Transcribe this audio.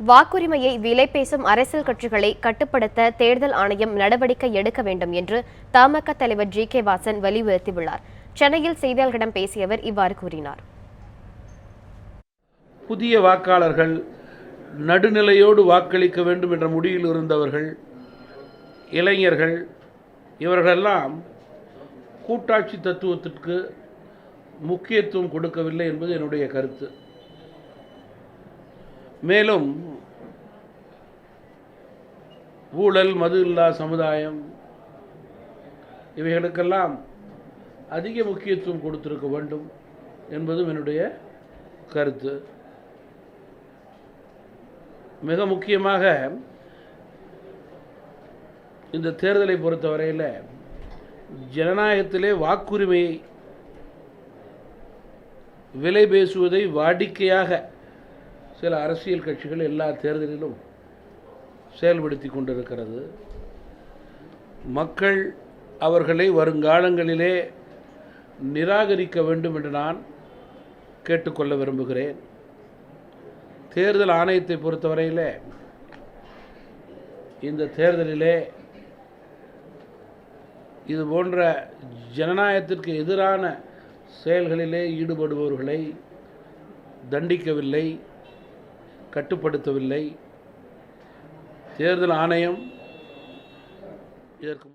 வாக்குரிமையை விலை பேசும் அரசியல் கட்சிகளை கட்டுப்படுத்த தேர்தல் ஆணையம் நடவடிக்கை எடுக்க வேண்டும் என்று தமாக தலைவர் ஜி கே வாசன் வலியுறுத்தியுள்ளார். சென்னையில் செய்தியாளர்களிடம் பேசிய அவர் இவ்வாறு கூறினார். புதிய வாக்காளர்கள் நடுநிலையோடு வாக்களிக்க வேண்டும் என்ற முடிவில் இருந்தவர்கள் இளைஞர்கள் இவர்களெல்லாம் கூட்டாட்சி தத்துவத்திற்கு முக்கியத்துவம் கொடுக்கவில்லை என்பது என்னுடைய கருத்து. மேலும் ஊழல் மது இல்லா சமுதாயம். இவைகளுக்கெல்லாம் அதிக முக்கியத்துவம் கொடுத்திருக்க வேண்டும் என்பதும் என்னுடைய கருத்து. மிக முக்கியமாக இந்த தேர்தலை பொறுத்தவரையில் ஜனநாயகத்திலே வாக்குரிமையை விலை பேசுவதை வாடிக்கையாக சில அரசியல் கட்சிகள் எல்லா தேர்தலிலும் செயல்படுத்தி கொண்டிருக்கிறது. மக்கள் அவர்களை வருங்காலங்களிலே நிராகரிக்க வேண்டும் என்று நான் கேட்டுக்கொள்ள விரும்புகிறேன். தேர்தல் ஆணையத்தை பொறுத்தவரையில் இந்த தேர்தலிலே இது போன்ற ஜனநாயகத்திற்கு எதிரான செயல்களிலே ஈடுபடுபவர்களை தண்டிக்கவில்லை கட்டுப்படுத்தவில்லை. தேர்தல் ஆணையம் இதற்கு